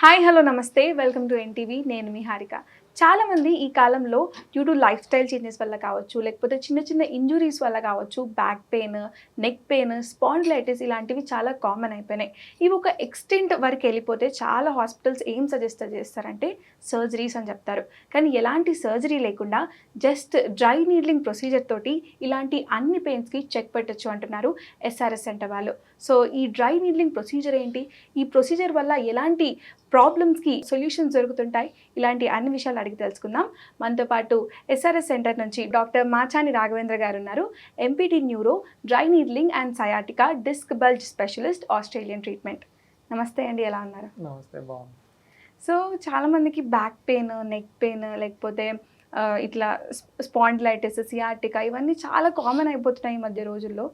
Hi hello నమస్తే. Welcome to NTV. నేను మీ హారిక. చాలామంది ఈ కాలంలో due to lifestyle changes వల్ల కావచ్చు లేకపోతే చిన్న చిన్న ఇంజురీస్ వల్ల కావచ్చు back pain neck pain spondylitis ఇలాంటివి చాలా కామన్ అయిపోయినాయి. ఇవి ఒక ఎక్స్టెంట్ వరకు వెళ్ళిపోతే చాలా హాస్పిటల్స్ ఏం సజెస్ట్ చేస్తారంటే సర్జరీస్ అని చెప్తారు. కానీ ఎలాంటి సర్జరీ లేకుండా జస్ట్ డ్రై నీడ్లింగ్ ప్రొసీజర్ తోటి ఇలాంటి అన్ని పెయిన్స్కి చెక్ పెట్టచ్చు అంటున్నారు ఎస్ఆర్ఎస్ సెంటర్ వాళ్ళు. సో ఈ డ్రై నీడ్లింగ్ ప్రొసీజర్ ఏంటి? ఈ ప్రొసీజర్ వల్ల ఎలాంటి ప్రాబ్లమ్స్కి సొల్యూషన్స్ దొరుకుతుంటాయి? ఇలాంటి అన్ని విషయాలు అడిగి తెలుసుకుందాం. మనతో పాటు ఎస్ఆర్ఎస్ సెంటర్ నుంచి డాక్టర్ మాచాని రాఘవేంద్ర గారు ఉన్నారు MPT neuro dry needling and sciatica disc bulge specialist Australian treatment నమస్తే అండి ఎలా ఉన్నారు? నమస్తే బాగుంది సో చాలామందికి బ్యాక్ పెయిన్ నెక్ పెయిన్ లేకపోతే ఇట్లా స్పాండ్లైటిస్ సియాటికా ఇవన్నీ చాలా కామన్ అయిపోతున్నాయి ఈ మధ్య రోజుల్లో.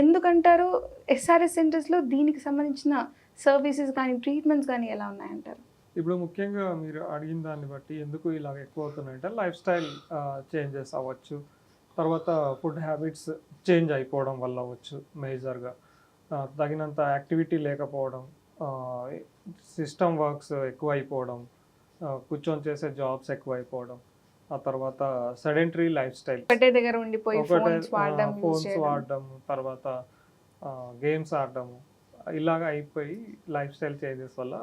ఎందుకంటారు? ఎస్ఆర్ఎస్ సెంటర్స్లో దీనికి సంబంధించిన సర్వీసెస్ కానీ ట్రీట్మెంట్స్ కానీ ఎలా ఉన్నాయంటారు? ఇప్పుడు ముఖ్యంగా మీరు అడిగిన దాన్ని బట్టి ఎందుకు ఇలాగ ఎక్కువ అవుతున్నాయంటే లైఫ్ స్టైల్ చేంజెస్ అవ్వచ్చు. తర్వాత ఫుడ్ హ్యాబిట్స్ చేంజ్ అయిపోవడం వల్ల అవ్వచ్చు మేజర్గా. తగినంత యాక్టివిటీ లేకపోవడం సిస్టమ్ వర్క్స్ ఎక్కువ అయిపోవడం కూర్చొని చేసే జాబ్స్ ఎక్కువ అయిపోవడం ఆ తర్వాత సెడెంటరీ లైఫ్ స్టైల్ ఒకటే దగ్గర ఉండిపోయి ఫోన్స్. వాడడం తర్వాత గేమ్స్ ఆడడం ఇలాగ అయిపోయి లైఫ్ స్టైల్ చేంజెస్ వల్ల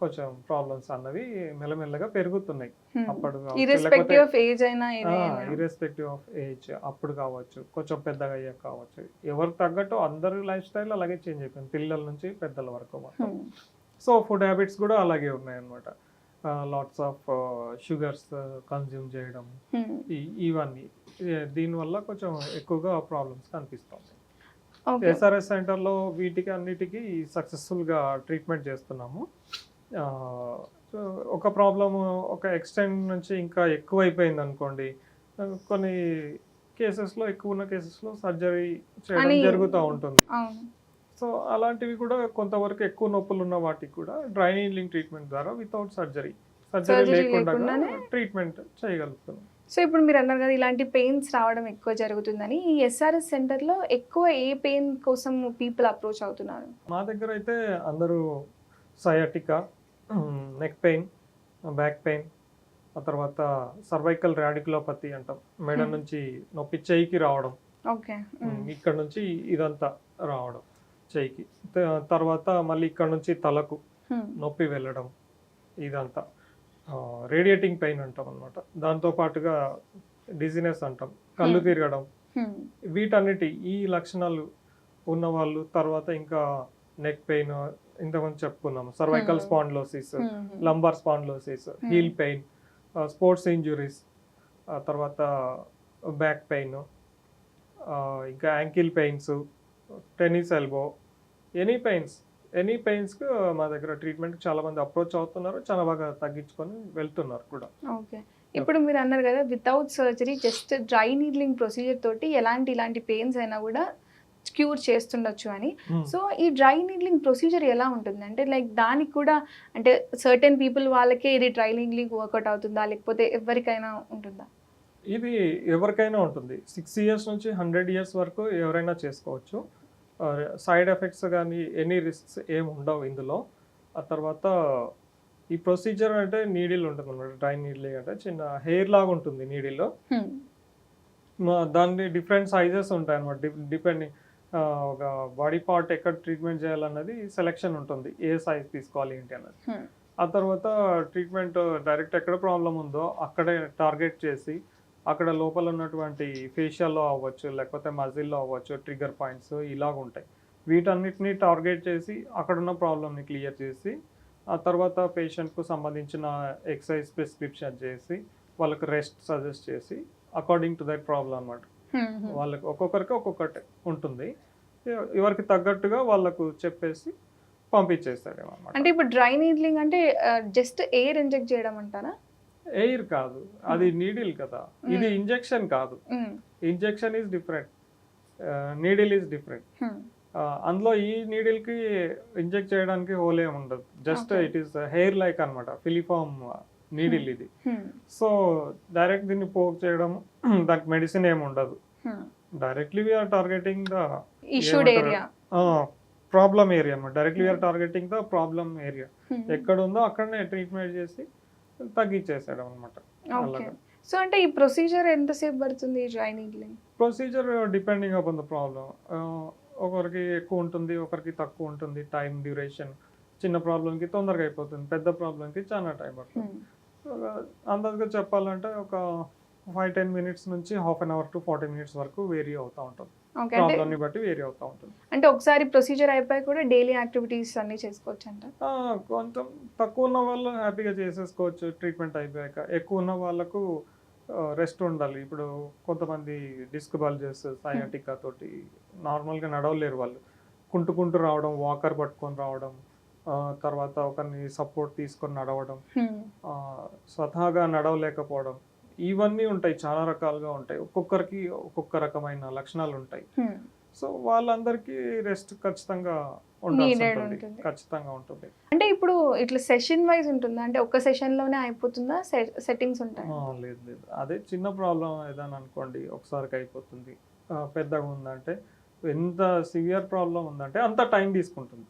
కొంచెం ప్రాబ్లమ్స్ అన్నవి మెల్లమెల్లగా పెరుగుతున్నాయి. Hmm. అప్పుడు ఇర్రెస్పెక్టివ్ ఆఫ్ ఏజ్ అప్పుడు కావచ్చు కొంచెం పెద్దగా అయ్యాక కావచ్చు. ఎవరికి తగ్గట్టు అందరి లైఫ్ స్టైల్ అలాగే చేంజ్ అయిపోయింది. పిల్లల నుంచి పెద్దల వరకు మొత్తం. సో ఫుడ్ హ్యాబిట్స్ కూడా అలాగే ఉన్నాయన్నమాట. లాట్స్ ఆఫ్ షుగర్స్ కన్జ్యూమ్ చేయడం. Hmm. ఇవన్నీ. దీనివల్ల కొంచెం ఎక్కువగా ప్రాబ్లమ్స్ కనిపిస్తుంది Okay. ఎస్ఆర్ఎస్ సెంటర్లో వీటికి అన్నిటికీ సక్సెస్ఫుల్గా ట్రీట్మెంట్ చేస్తున్నాము. ఒక ప్రాబ్లమ్ ఒక ఎక్స్టెంట్ నుంచి ఇంకా ఎక్కువ అయిపోయింది అనుకోండి కొన్ని కేసెస్లో ఎక్కువ ఉన్న కేసెస్లో సర్జరీ చేయడం జరుగుతూ ఉంటుంది. సో అలాంటివి కూడా కొంతవరకు ఎక్కువ నొప్పులు ఉన్న వాటికి కూడా డ్రై నీడ్లింగ్ ట్రీట్మెంట్ ద్వారా వితౌట్ సర్జరీ సర్జరీ లేకుండా? ట్రీట్మెంట్ చేయగలుగుతున్నాం. సో ఇప్పుడు మీరు అన్నారు కదా ఇలాంటి పెయిన్స్ రావడం ఎక్కువ జరుగుతుందని ఈ ఎస్ఆర్ఎస్ సెంటర్లో ఎక్కువ ఏ పెయిన్ కోసం పీపుల్ అప్రోచ్ అవుతున్నారు? మా దగ్గర అయితే అందరూ sciatica neck pain back pain ఆ తర్వాత సర్వైకల్ రాడికులోపతి అంటాం. మెడ. నుంచి నొప్పి చెయ్యికి రావడం. ఓకే. ఇక్కడ నుంచి ఇదంతా రావడం చెయ్యికి త- తర్వాత మళ్ళీ ఇక్కడ నుంచి తలకు నొప్పి వెళ్ళడం ఇదంతా. రేడియేటింగ్ పెయిన్ అంటాం అనమాట దాంతో పాటుగా డిజినెస్ అంటాం. కళ్ళు. తిరగడం. వీటన్నిటి ఈ లక్షణాలు ఉన్న వాళ్ళు తర్వాత ఇంకా నెక్ పెయిన్ ఇంతకుముందు చెప్పుకున్నాము. Cervical. Spondylosis lumbar spondylosis heel pain sports injuries తర్వాత బ్యాక్ పెయిన్ ఇంకా ankle pains tennis elbow any pains any పెయిన్స్కి మా దగ్గర ట్రీట్మెంట్ చాలా మంది అప్రోచ్ అవుతున్నారు. చాలా బాగా తగ్గించుకొని వెళ్తున్నారు కూడా. ఓకే ఇప్పుడు మీరు అన్నారు కదా without surgery just dry needling procedure తోటి ఎలాంటి ఇలాంటి పెయిన్స్ అయినా కూడా క్యూర్ చేస్తుండొచ్చు అని. సో ఈ డ్రై నీడ్లింగ్ ప్రొసీజర్ ఎలా ఉంటుంది? అంటే లైక్ దానికి కూడా అంటే సర్టెన్ పీపుల్ వాళ్ళకే ఇది డ్రై నీడ్లింగ్ వర్కౌట్ అవుతుందా? లేకపోతే ఎవరికైనా ఉంటుందా? ఇది ఎవరికైనా ఉంటుంది. సిక్స్ ఇయర్స్ నుంచి హండ్రెడ్ ఇయర్స్ వరకు ఎవరైనా చేసుకోవచ్చు. సైడ్ ఎఫెక్ట్స్ కానీ ఎనీ రిస్క్స్ ఏమి ఉండవు ఇందులో. ఆ తర్వాత ఈ ప్రొసీజర్ అంటే నీడిల్ ఉంటుంది అనమాట డ్రై నీడిల్ అంటే చిన్న హెయిర్ లాగా ఉంటుంది నీడిల్లో దాన్ని డిఫరెంట్ సైజెస్ ఉంటాయి అనమాట డిపెండింగ్ ఒక బాడీ పార్ట్ ఎక్కడ ట్రీట్మెంట్ చేయాలన్నది సెలెక్షన్ ఉంటుంది. ఏ సైజ్ తీసుకోవాలి ఏంటి అన్నది. ఆ తర్వాత ట్రీట్మెంట్ డైరెక్ట్ ఎక్కడ ప్రాబ్లం ఉందో అక్కడే టార్గెట్ చేసి అక్కడ లోపల ఉన్నటువంటి ఫేషియల్లో అవ్వచ్చు లేకపోతే మజిల్లో అవ్వచ్చు ట్రిగర్ పాయింట్స్ ఇలాగ ఉంటాయి. వీటన్నిటిని టార్గెట్ చేసి అక్కడ ఉన్న ప్రాబ్లమ్ని క్లియర్ చేసి ఆ తర్వాత పేషెంట్కు సంబంధించిన ఎక్సర్సైజ్ ప్రిస్క్రిప్షన్ చేసి వాళ్ళకి రెస్ట్ సజెస్ట్ చేసి అకార్డింగ్ టు దట్ ప్రాబ్లం అనమాట వాళ్ళకి ఒక్కొక్కరికి ఒక్కొక్కటి ఉంటుంది. ఎవరికి తగ్గట్టుగా వాళ్ళకు చెప్పేసి పంపించేస్తాడేమో అంటే ఇప్పుడు డ్రై నీడ్లింగ్ అంటే జస్ట్ ఎయిర్ ఇంజెక్ట్ చేయడం అంటారా? ఎయిర్ కాదు. అది నీడిల్ కదా. ఇది. ఇంజెక్షన్ కాదు. Injection is different. Needle is different. అందులో ఈ నీడిల్కి ఇంజెక్ట్ చేయడానికి హోల్ ఏమి ఉండదు. Just. It is hair like అనమాట ఫిలిఫామ్ నీడిల్ ఇది. సో డైరెక్ట్ దీన్ని పోక్ చేయడం దానికి మెడిసిన్ ఏమి ఉండదు. Directly we are targeting the issued? Area. Problem area అనమాట directly are targeting the problem area. ఎక్కడ ఉందో అక్కడనే ట్రీట్మెంట్ చేసి తగ్గించేసాడు అనమాట. సో అంటే ఈ ప్రొసీజర్ ఎంతసేపు పడుతుంది needling procedure depending upon the problem ఒకరికి ఎక్కువ ఉంటుంది ఒకరికి తక్కువ ఉంటుంది టైం డ్యూరేషన్. చిన్న ప్రాబ్లంకి తొందరగా అయిపోతుంది పెద్ద ప్రాబ్లంకి చాలా టైం పడుతుంది. అందాజుగా చెప్పాలంటే ఒక ఫైవ్ టెన్ మినిట్స్ నుంచి half an hour to forty minutes వరకు వేరీ అవుతూ ఉంటుంది. ప్రాబ్లమ్ని బట్టి వేరీ అవుతూ ఉంటుంది. అంటే ఒకసారి ప్రొసీజర్ అయిపోయి కూడా డైలీ యాక్టివిటీస్ అన్ని చేసుకోవచ్చు అంట కొంచెం తక్కువ ఉన్న వాళ్ళు హ్యాపీగా చేసేసుకోవచ్చు ట్రీట్మెంట్ అయిపోయాక. ఎక్కువ ఉన్న వాళ్ళకు రెస్ట్ ఉండాలి. ఇప్పుడు కొంతమంది డిస్క్ బల్జెస్ సయాటికా తోటి నార్మల్గా నడవలేరు వాళ్ళు. కుంటుకుంటూ రావడం వాకర్ పట్టుకొని రావడం తర్వాత ఒకరిని సపోర్ట్ తీసుకొని నడవడం స్వతహాగా నడవలేకపోవడం ఇవన్నీ ఉంటాయి చాలా రకాలుగా ఉంటాయి. ఒక్కొక్కరికి ఒక్కొక్క రకమైన లక్షణాలు ఉంటాయి. సో వాళ్ళందరికీ రెస్ట్ ఖచ్చితంగా. ఖచ్చితంగా ఉంటుంది. అంటే ఇప్పుడు ఇట్లా సెషన్ వైజ్ ఉంటుందా? అంటే ఒక్క సెషన్లోనే అయిపోతుందా? సెట్టింగ్స్ ఉంటాయి? లేదు లేదు. అదే చిన్న ప్రాబ్లం ఏదైనా అనుకోండి ఒకసారికి అయిపోతుంది. పెద్దగా ఉందంటే ఎంత సివియర్ ప్రాబ్లం ఉందంటే అంత టైం తీసుకుంటుంది.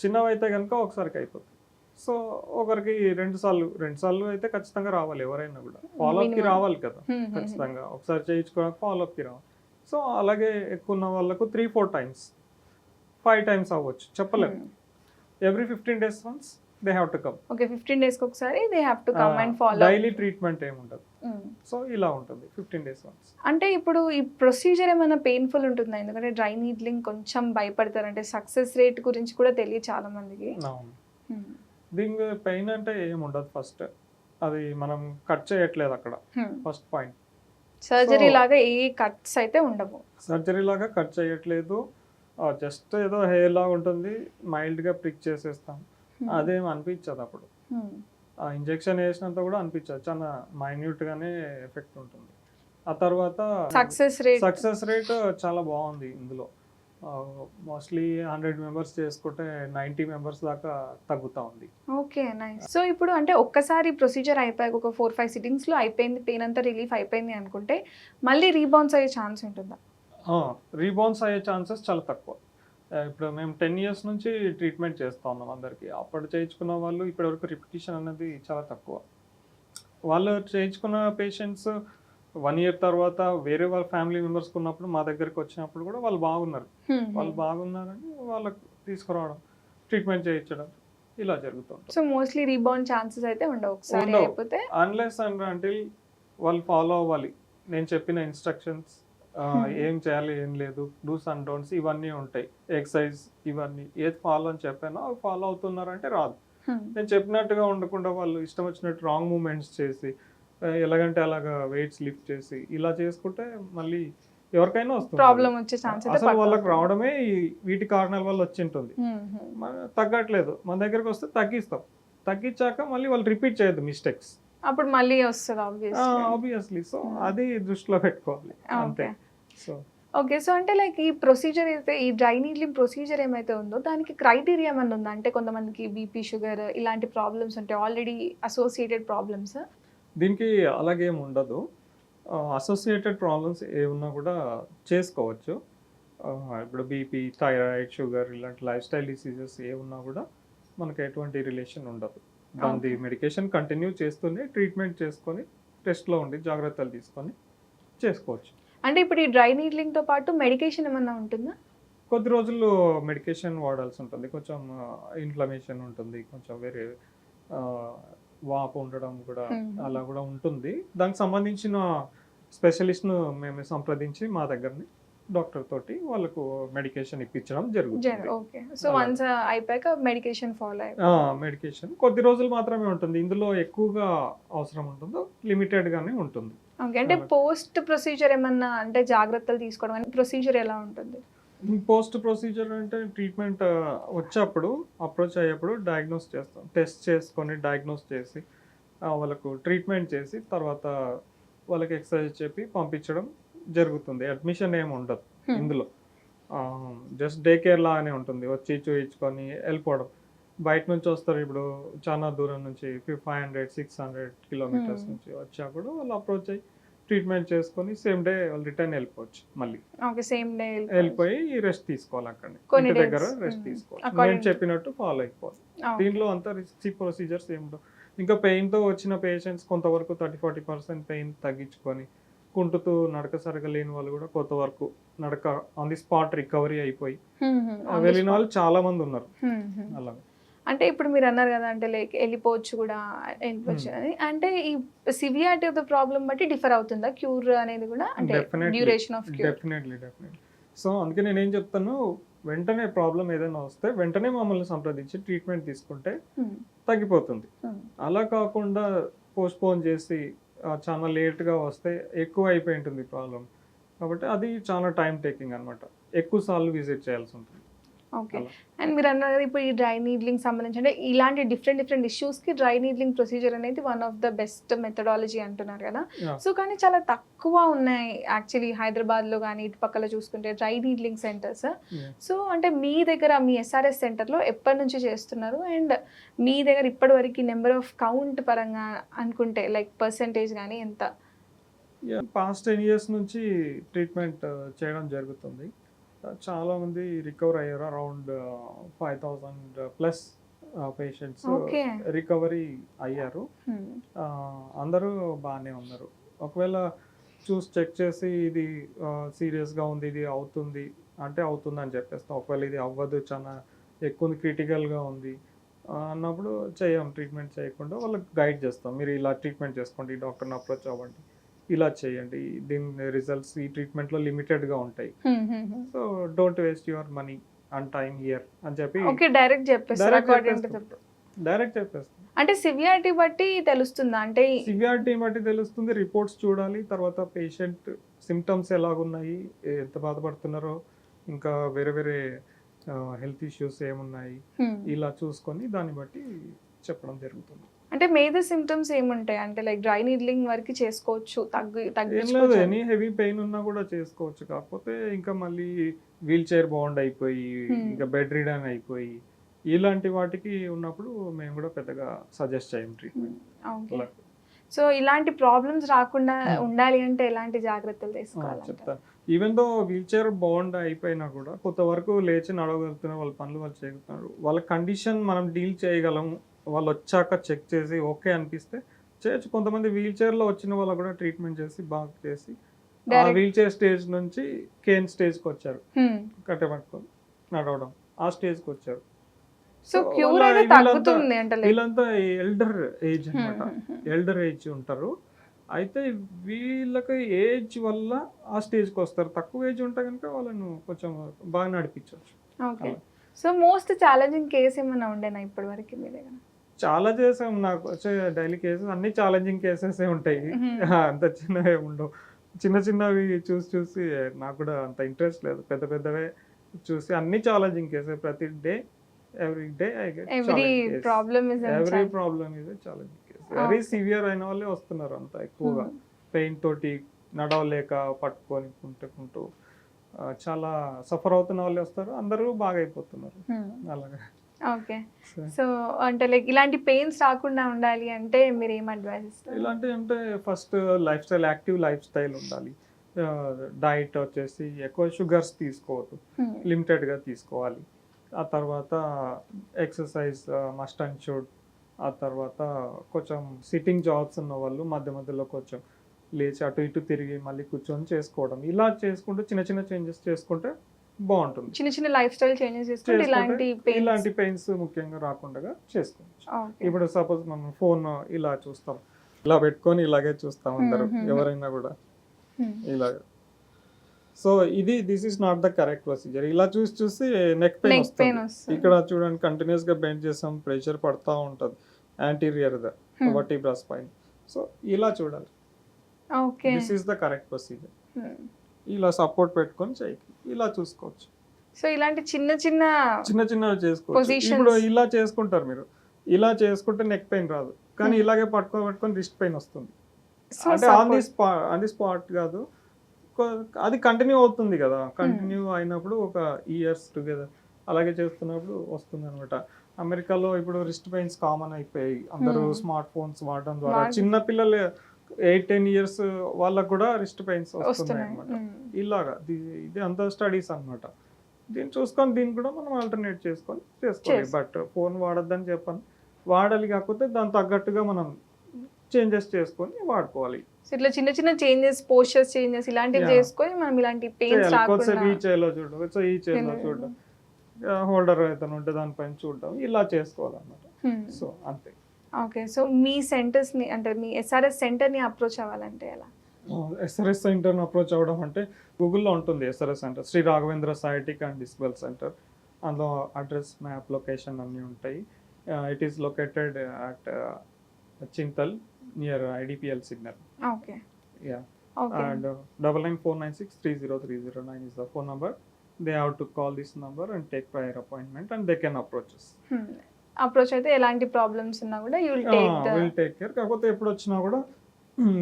చిన్నవి అయితే కనుక ఒకసారికి అయిపోతుంది సో ఒకరికి రెండు సార్లు రెండు సార్లు అయితే ఖచ్చితంగా రావాలి ఎవరైనా కూడా. ఫాలోఅప్కి Minimum. రావాలి కదా ఖచ్చితంగా. ఒకసారి చేయించుకోవడానికి ఫాలోఅప్కి రావాలి. సో అలాగే ఎక్కువ ఉన్న వాళ్ళకు three four times five times అవ్వచ్చు. చెప్పలేము. Every fifteen days once they have to come okay fifteen డేస్కి ఒకసారి they have to come and follow daily treatment ఏమి ఉండదు సో ఇలా ఉంటుంది ఫిఫ్టీన్ డేస్ వన్స్ అంటే ఇప్పుడు ఈ ప్రొసీజర్ ఏమైనా పెయిన్ఫుల్ ఉంటుందా? ఎందుకంటే డ్రై నీడ్లింగ్ కొంచెం భయపడతారు అంటే సక్సెస్ రేట్ గురించి కూడా తెలియదు చాలా మందికి దీనికి పెయిన్ అంటే ఏం ఉండదు ఫస్ట్ అది మనం కట్ చేయట్లేదు అక్కడ. ఫస్ట్ పాయింట్ సర్జరీ లాగా ఏ కట్స్ అయితే ఉండవు. సర్జరీ లాగా కట్ చేయట్లేదు. జస్ట్ ఏదో హెయిర్ లాగా ఉంటుంది మైల్డ్గా ప్రిక్ చేసేస్తాం. Hmm. అదేం అనిపించదు అప్పుడు. Hmm. ఆ ఇంజెక్షన్ వేసినంత కూడా అనిపించదు. చాలా మైన్యూట్ గానే ఎఫెక్ట్ ఉంటుంది. ఆ తర్వాత సక్సెస్ రేట్ సక్సెస్ రేట్ చాలా బాగుంది ఇందులో. మోస్ట్లీ హండ్రెడ్ మెంబర్స్ చేసుకుంటే నైంటీ మెంబర్స్ దాకా తగ్గుతా ఉంది. Okay nice. సో ఇప్పుడు అంటే ఒక్కసారి ప్రొసీజర్ అయిపోయాక ఒక ఫోర్ ఫైవ్ సిట్టింగ్స్లో అయిపోయింది పెయిన్ అంతా రిలీఫ్ అయిపోయింది అనుకుంటే మళ్ళీ రీబౌన్స్ అయ్యే ఛాన్స్ ఉంటుందా? రీబౌన్స్ అయ్యే ఛాన్సెస్ చాలా తక్కువ. ఇప్పుడు మేము టెన్ ఇయర్స్ నుంచి ట్రీట్మెంట్ చేస్తా ఉన్నాం అందరికి. అప్పుడు చేయించుకున్న వాళ్ళు ఇప్పటివరకు రిపిటేషన్ అనేది చాలా తక్కువ. వాళ్ళు చేయించుకున్న పేషెంట్స్ వన్ ఇయర్ తర్వాత వేరే వాళ్ళ ఫ్యామిలీ మెంబర్స్ ఉన్నప్పుడు మా దగ్గరికి వచ్చినప్పుడు కూడా వాళ్ళు బాగున్నారు. వాళ్ళు బాగున్నారని వాళ్ళకు తీసుకురావడం ట్రీట్మెంట్ చేయించడం ఇలా జరుగుతుంది సో మోస్ట్లీ రీబౌండ్ ఛాన్సెస్ అయితే ఉండవు. అన్లెస్ అండ్ అంటిల్ వాళ్ళు ఫాలో అవ్వాలి. నేను చెప్పిన ఇన్స్ట్రక్షన్స్. ఏం చేయాలి ఏం లేదు. డూస్ అండ్ డోంట్స్ ఇవన్నీ ఉంటాయి. ఎక్సర్సైజ్ ఇవన్నీ. ఏది ఫాలో అని చెప్పానో అవి ఫాలో అవుతున్నారంటే రాదు. నేను చెప్పినట్టుగా ఉండకుండా వాళ్ళు ఇష్టం వచ్చినట్టు రాంగ్ మూమెంట్స్ చేసి ఎలాగంటే అలాగా వెయిట్స్ లిఫ్ట్ చేసి ఇలా చేసుకుంటే మళ్ళీ ఎవరికైనా వస్తుంది. ప్రాబ్లం వచ్చే ఛాన్స్ అసలు వాళ్ళకి. రావడమే వీటి కారణాల వల్ల వచ్చి ఉంటుంది. మన తగ్గట్లేదు. మన దగ్గరకు వస్తే తగ్గిస్తాం. తగ్గించాక మళ్ళీ వాళ్ళు రిపీట్ చేయొద్దు మిస్టేక్స్. అప్పుడు మళ్ళీ వస్తుంది ఆబ్వియస్లీ సో. అది దృష్టిలో పెట్టుకోవాలి. అంతే. సో ఓకే సో అంటే లైక్ ఈ ప్రొసీజర్ అయితే ఈ డ్రై నీడ్లింగ్ ప్రొసీజర్ ఏమైతే ఉందో దానికి క్రైటీరియా ఏమైనా ఉందా? అంటే కొంతమందికి బీపీ షుగర్ ఇలాంటి ప్రాబ్లమ్స్ ఉంటాయి ఆల్రెడీ అసోసియేటెడ్ ప్రాబ్లమ్స్ దీనికి అలాగేం ఉండదు. అసోసియేటెడ్ ప్రాబ్లమ్స్ ఏమున్నా కూడా చేసుకోవచ్చు. ఇప్పుడు బీపీ థైరాయిడ్ షుగర్ ఇలాంటి లైఫ్ స్టైల్ డిసీజెస్ ఏ ఉన్నా కూడా మనకి ఎటువంటి రిలేషన్ ఉండదు. దాని. మెడికేషన్ కంటిన్యూ చేస్తూనే ట్రీట్మెంట్ చేసుకొని టెస్ట్లో ఉండి జాగ్రత్తలు తీసుకొని చేసుకోవచ్చు. అంటే ఇప్పుడు ఈ డ్రై నీడ్లింగ్తో పాటు మెడికేషన్ ఏమన్నా ఉంటుందా? కొద్ది రోజులు మెడికేషన్ వాడాల్సి ఉంటుంది. కొంచెం ఇన్ఫ్లమేషన్ ఉంటుంది. కొంచెం వేరే వాపు ఉండడం కూడా. అలా కూడా ఉంటుంది. దానికి సంబంధించిన స్పెషలిస్ట్ను మేము సంప్రదించి మా దగ్గరని డాక్టర్ తోటి వాళ్ళకు మెడికేషన్ ఇప్పించడం జరుగుతుంది. ఓకే. సో. వన్స్ అయిపోయాక మెడికేషన్ ఫాలో మెడికేషన్ కొద్ది రోజులు మాత్రమే ఉంటుంది. ఇందులో ఎక్కువగా అవసరం ఉంటుందో లిమిటెడ్ గానే ఉంటుంది. ఓకే అంటే. పోస్ట్ ప్రొసీజర్ ఏమన్నా అంటే జాగ్రత్తలు తీసుకోవడం అని ప్రొసీజర్ ఎలా ఉంటుంది? పోస్ట్ ప్రొసీజర్ అంటే ట్రీట్మెంట్ వచ్చేప్పుడు అప్రోచ్ అయ్యేప్పుడు డయాగ్నోస్ చేస్తాం. టెస్ట్ చేసుకొని డయాగ్నోస్ చేసి వాళ్ళకు ట్రీట్మెంట్ చేసి తర్వాత వాళ్ళకి ఎక్సర్సైజ్ చెప్పి పంపించడం జరుగుతుంది. అడ్మిషన్ ఏమి ఉండదు. ఇందులో. జస్ట్ డే కేర్ లాగానే ఉంటుంది. వచ్చి చూయించుకొని వెళ్ళిపోవడం. బయట నుంచి వస్తారు. ఇప్పుడు చాలా దూరం నుంచి five hundred six hundred kilometres Hmm. నుంచి వచ్చేప్పుడు వాళ్ళు అప్రోచ్ అయ్యి ట్రీట్మెంట్ చేసుకొని సేమ్ డే వాళ్ళు రిటర్న్ వెళ్ళిపోవచ్చు మళ్ళీ. ఓకే సేమ్ డే వెళ్ళిపోయి రెస్ట్ తీసుకోవాలి అక్కడ ఇంటి దగ్గర రెస్ట్ mm, తీసుకోవాలి. నేను చెప్పినట్టు ఫాలో అయిపోవాలి. దీంట్లో అంతా రిస్కీ ప్రొసీజర్స్ ఏమిటో ఇంకా పెయిన్తో వచ్చిన పేషెంట్స్ కొంతవరకు థర్టీ ఫార్టీ పర్సెంట్ పెయిన్ తగ్గించుకొని కుంటుతూ నడక సరిగా లేని వాళ్ళు కూడా కొంతవరకు నడక ఆన్ ది స్పాట్ రికవరీ అయిపోయి వెళ్ళిన వాళ్ళు చాలా మంది ఉన్నారు. అలా అంటే ఇప్పుడు మీరు అన్నారు కదా అంటే లైక్ వెళ్ళిపోవచ్చు కూడా వెళ్ళిపోవచ్చు Hmm. అని. అంటే ఈ సివియారిటీ ఆఫ్ ద ప్రాబ్లం బట్టి డిఫర్ అవుతుందా? క్యూర్ అనేది కూడా అంటే. Duration of cure. Definitely definitely so అందుకే నేను ఏం చెప్తాను వెంటనే ప్రాబ్లం ఏదైనా వస్తే వెంటనే మమ్మల్ని సంప్రదించి ట్రీట్మెంట్ తీసుకుంటే తగ్గిపోతుంది. అలా కాకుండా పోస్ట్పోన్ చేసి చాలా లేట్గా వస్తే ఎక్కువ అయిపోయి ఉంటుంది ప్రాబ్లం కాబట్టి అది చాలా టైం టేకింగ్ అనమాట ఎక్కువ సార్లు విజిట్ చేయాల్సి ఉంటుంది. ఓకే. అండ్ మీరు అన్నారు ఇప్పుడు ఈ డ్రై నీడ్లింగ్ సంబంధించి అంటే ఇలాంటి డిఫరెంట్ డిఫరెంట్ ఇష్యూస్కి డ్రై నీడ్లింగ్ ప్రొసీజర్ అనేది one of the best methodology అంటున్నారు కదా. సో కానీ చాలా తక్కువ ఉన్నాయి యాక్చువల్లీ హైదరాబాద్లో కానీ ఇటు పక్కల చూసుకుంటే డ్రై నీడ్లింగ్ సెంటర్స్. సో అంటే మీ దగ్గర మీ ఎస్ఆర్ఎస్ సెంటర్లో ఎప్పటి నుంచి చేస్తున్నారు అండ్ మీ దగ్గర ఇప్పటి వరకు నెంబర్ ఆఫ్ కౌంట్ పరంగా అనుకుంటే లైక్ పర్సంటేజ్ కానీ ఎంత పాస్ట్ టెన్ ఇయర్స్ నుంచి ట్రీట్మెంట్ చేయడం జరుగుతుంది చాలా మంది రికవర్ అయ్యారు around five thousand plus patients. Recovery అయ్యారు. Hmm. అందరూ బాగానే ఉన్నారు. ఒకవేళ చూసి చెక్ చేసి ఇది సీరియస్గా ఉంది ఇది అవుతుంది అంటే అవుతుంది అని చెప్పేస్తాం. ఒకవేళ ఇది అవ్వదు చాలా ఎక్కువ క్రిటికల్గా ఉంది అన్నప్పుడు చేయం ట్రీట్మెంట్ చేయకుండా వాళ్ళకి గైడ్ చేస్తాం. మీరు ఇలా ట్రీట్మెంట్ చేసుకోండి డాక్టర్ని అప్రోచ్ అవ్వండి. ఇలా చేయండి. దీని రిజల్ట్స్ ఈ ట్రీట్మెంట్లో లిమిటెడ్గా ఉంటాయి. So don't waste your money and time here అని చెప్పి ఓకే డైరెక్ట్ చెప్పేస్తారు. డైరెక్ట్ చెప్పేస్తాం అంటే సివియారిటీ బట్టి తెలుస్తుందా? అంటే సివియారిటీ బట్టి తెలుస్తుంది. రిపోర్ట్స్ చూడాలి. తర్వాత పేషెంట్ సిమ్టమ్స్ ఎలాగున్నాయి? ఎంత బాధపడుతున్నారో? ఇంకా వేరే వేరే హెల్త్ ఇష్యూస్ ఏమున్నాయి. ఇలా చూసుకొని దాన్ని బట్టి చెప్పడం జరుగుతుంది. అంటే మేజర్ సిమ్టమ్స్ ఏముంటాయి? అంటే లైక్ డ్రై నీడ్లింగ్ వరకు చేసుకోవచ్చు తగ్గి ఏం లేదు తగ్గించుకోవచ్చు ఎనీ హెవీ పెయిన్ ఉన్నా కూడా చేసుకోవచ్చు. కాకపోతే ఇంకా మళ్ళీ వీల్ చైర్ బాండ్ అయిపోయి. ఇంకా బెడ్ రిడన్ అయిపోయి ఇలాంటి వాటికి ఉన్నప్పుడు మేము కూడా పెద్దగా సజెస్ట్ చేయం ట్రీట్మెంట్. సో ఇలాంటి ప్రాబ్లమ్స్ రాకుండా. ఉండాలి అంటే ఎలాంటి జాగ్రత్తలు తీసుకోవాలి చెప్తాను even though wheelchair bound అయిపోయినా కూడా కొంత వరకు లేచి నడవగలుగుతున్నారు వాళ్ళ పనులు వాళ్ళు చేయగలుగుతున్నారు వాళ్ళ కండిషన్ మనం డీల్ చేయగలము. వాళ్ళు వచ్చాక చెక్ చేసి ఓకే అనిపిస్తే చేయొచ్చు. కొంతమంది వీల్ చైర్లో వచ్చిన వాళ్ళకు కూడా ట్రీట్మెంట్ చేసి బాగా చేసి వీల్ చైర్ స్టేజ్ నుంచి కేన్ స్టేజ్కి వచ్చారు Hmm. కట్టెపట్టుకొని నడవడం ఆ స్టేజ్కి వచ్చారు. సో So, క్యూర్ వాళ్ళ- అయితే వీళ్ళంతా- తగ్గుతుంది అంటే like- వీళ్ళంతా elder age hmm. Elder age ఉంటారు. అయితే వీళ్ళకి ఏజ్ వల్ల ఆ స్టేజ్కి వస్తారు. తక్కువ ఏజ్ ఉంటే కనుక వాళ్ళను కొంచెం బాగా నడిపించవచ్చు. Okay. So most challenging case ఏమైనా ఉండేనా ఇప్పటి వరకు మీ దగ్గర? చాలా చేసాం నాకు. వచ్చే డైలీ కేసెస్ అన్ని ఛాలెంజింగ్ కేసెస్ ఉంటాయి. అంత చిన్నవి ఉండవు. చిన్న చిన్నవి చూసి చూసి నాకు కూడా అంత ఇంట్రెస్ట్ లేదు. పెద్ద పెద్దవే చూసి అన్ని ఛాలెంజింగ్ కేసెస్ ప్రతి day every day I get every problem is every problem is challenging case very severe అయిన వాళ్ళే వస్తున్నారు అంత ఎక్కువగా. పెయిన్ తోటి నడవలేక పట్టుకొని కుంటుకుంటూ చాలా సఫర్ అవుతున్న వాళ్ళే వస్తారు. అందరూ బాగా అయిపోతున్నారు అలాగా. ఓకే. సో అంటే లైక్ ఇలాంటి పెయిన్స్ రాకుండా ఉండాలి అంటే మీరు ఏం అడ్వైస్ ఇస్తారు? ఇలాంటి అంటే first lifestyle active lifestyle ఉండాలి. డైట్ వచ్చేసి ఎక్కువ షుగర్స్ తీసుకోవద్దు. లిమిటెడ్గా తీసుకోవాలి. ఆ తర్వాత ఎక్సర్సైజ్ మస్ట్ అండ్ షుడ్. ఆ తర్వాత కొంచెం సిట్టింగ్ జాబ్స్ ఉన్న వాళ్ళు మధ్య మధ్యలో కొంచెం లేచి అటు ఇటు తిరిగి మళ్ళీ కూర్చొని చేసుకోవడం. ఇలా చేసుకుంటూ చిన్న చిన్న చేంజెస్ చేసుకుంటే బాగుంటుంది. చిన్న చిన్న లైఫ్ స్టైల్ చేంజెస్ చేసుకుంటే ఇలాంటి ఇలాంటి పెయిన్స్ ముఖ్యంగా రాకుండా చేసుకోవచ్చు. ఇప్పుడు సపోజ్ మనం ఫోన్ ఇలా చూస్తాం. ఇలా పెట్టుకొని ఇలాగే చూస్తాం అందరూ. ఎవరైనా కూడా. ఇలాగ సో ఇది this is not the correct procedure ఇలా చూసి చూసి నెక్ పెయిన్ ఇక్కడ చూడండి కంటిన్యూస్గా బెండ్ చేసాం ప్రెషర్ పడతా ఉంటది. Anterior the Hmm. వట్టి బ్రస్ పైన సో ఇలా చూడాలి. Okay this is the correct procedure ఇలా సపోర్ట్ పెట్టుకొని చేయకి ఇలా చూసుకోవచ్చు. సో ఇలాంటి చిన్న చిన్న చిన్న చిన్నవి చేసుకోవచ్చు. ఇప్పుడు ఇలా చేసుకుంటారు మీరు. ఇలా చేసుకుంటే నెక్ పెయిన్ రాదు. కానీ Hmm. ఇలాగే పట్టుకొని పట్టుకొని రిస్ట్ పెయిన్ వస్తుంది అంటే on the spot on the spot కాదు. అది కంటిన్యూ అవుతుంది కదా. కంటిన్యూ అయినప్పుడు ఒక ఇయర్స్ టుగెదర్ అలాగే చేస్తున్నప్పుడు వస్తుంది అనమాట అమెరికాలో ఇప్పుడు రిస్ట్ పెయిన్స్ కామన్ అయిపోయాయి. అందరూ Hmm. స్మార్ట్ ఫోన్స్ వాడడం ద్వారా. చిన్న పిల్లలు ఎయిట్ టెన్ ఇయర్స్ వాళ్ళకు కూడా రిస్ట్ పెయిన్స్ వస్తున్నాయి. అనమాట. ఇలాగా ఇది- అంతా స్టడీస్ అన్నమాట. దీన్ని చూసుకొని దీన్ని కూడా మనం ఆల్టర్నేట్ చేసుకొని చేసుకోవాలి. చేసు- బట్ ఫోన్ వాడొద్దని చెప్పాను. వాడాలి కాకపోతే దాని తగ్గట్టుగా మనం చేంజెస్ చేసుకొని వాడుకోవాలి. సో ఇట్లా చిన్న చిన్న చేంజెస్ పోస్టర్స్ చేంజెస్ ఇలాంటివి. చేసుకొని మనం ఇలాంటి పెయిన్స్ ఈ చేలో చూడడం కొద్దిసేపు ఈ చేలో చూడడం. హోల్డర్ ఏదైనా ఉంటే దానిపైన చూడడం ఇలా చేసుకోవాలన్నమాట. సో అంతే. ఓకే సో మీ సెంటర్స్ని అంటే మీ ఎస్ఆర్ఎస్ సెంటర్ని అప్రోచ్ అవ్వాలంటే ఎలా? ఎస్ఆర్ఎస్ సెంటర్ని అప్రోచ్ అవ్వడం అంటే గూగుల్లో ఉంటుంది SRS centre Shri Raghavendra sciatic and disable centre అందులో అడ్రస్ మ్యాప్ లొకేషన్ అన్నీ ఉంటాయి. It is located at Chintal near IDPL signal okay. Yeah and double nine four nine six three zero three zero nine is the phone number they have to call this number and take prior appointment and they can approaches approach అయితే ఎలాంటి problems ఉన్నా కూడా you will take care కాకపోతే ఎప్పుడు వచ్చినా కూడా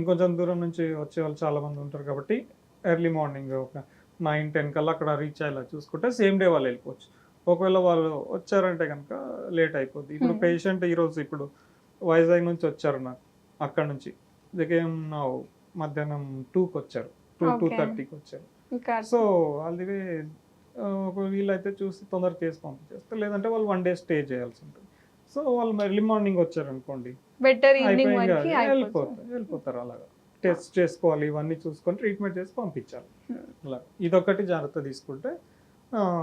కొంచెం దూరం నుంచి వచ్చే వాళ్ళు చాలా మంది ఉంటారు కాబట్టి ఎర్లీ మార్నింగ్ ఒక నైన్ టెన్ కల్లా అక్కడ రీచ్ అయ్యేలా చూసుకుంటే సేమ్ డే వాళ్ళు వెళ్ళిపోవచ్చు. ఒకవేళ వాళ్ళు వచ్చారంటే కనుక లేట్ అయిపోద్ది. ఇప్పుడు Hmm. పేషెంట్ ఈరోజు ఇప్పుడు వైజాగ్ నుంచి వచ్చారు నాకు అక్కడ నుంచి. దగ్గర మధ్యాహ్నం టూకి వచ్చారు. Two two. థర్టీకి వచ్చారు. సో వాళ్ళది ఒక వీలైతే చూసి తొందరగా చేసి పంపించేస్తారు. లేదంటే వాళ్ళు వన్ డే స్టే చేయాల్సి ఉంటుంది. సో వాళ్ళు ఎర్లీ మార్నింగ్ వచ్చారు అనుకోండి బెటర్ వెళ్ళిపోతారు వెళ్ళిపోతారు అలాగా. టెస్ట్ చేసుకోవాలి ఇవన్నీ చూసుకొని ట్రీట్మెంట్ చేసి పంపించాలి. అలా. ఇదొకటి జాగ్రత్త తీసుకుంటే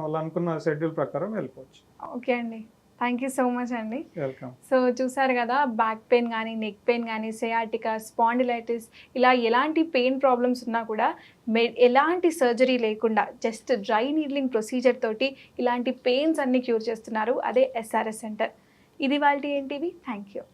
వాళ్ళు అనుకున్న షెడ్యూల్ ప్రకారం వెళ్ళిపోవచ్చు. ఓకే అండి. థ్యాంక్ యూ సో మచ్ అండి వెల్కమ్ సో చూసారు కదా బ్యాక్ పెయిన్ కానీ నెక్ పెయిన్ కానీ సెయాటికా స్పాండిలైటిస్ ఇలా ఎలాంటి పెయిన్ ప్రాబ్లమ్స్ ఉన్నా కూడా మె ఎలాంటి సర్జరీ లేకుండా జస్ట్ డ్రై నీడ్లింగ్ ప్రొసీజర్ తోటి ఇలాంటి పెయిన్స్ అన్ని క్యూర్ చేస్తున్నారు అదే ఎస్ఆర్ఎస్ సెంటర్ ఇది వాళ్ళ ఏంటివి థ్యాంక్ యూ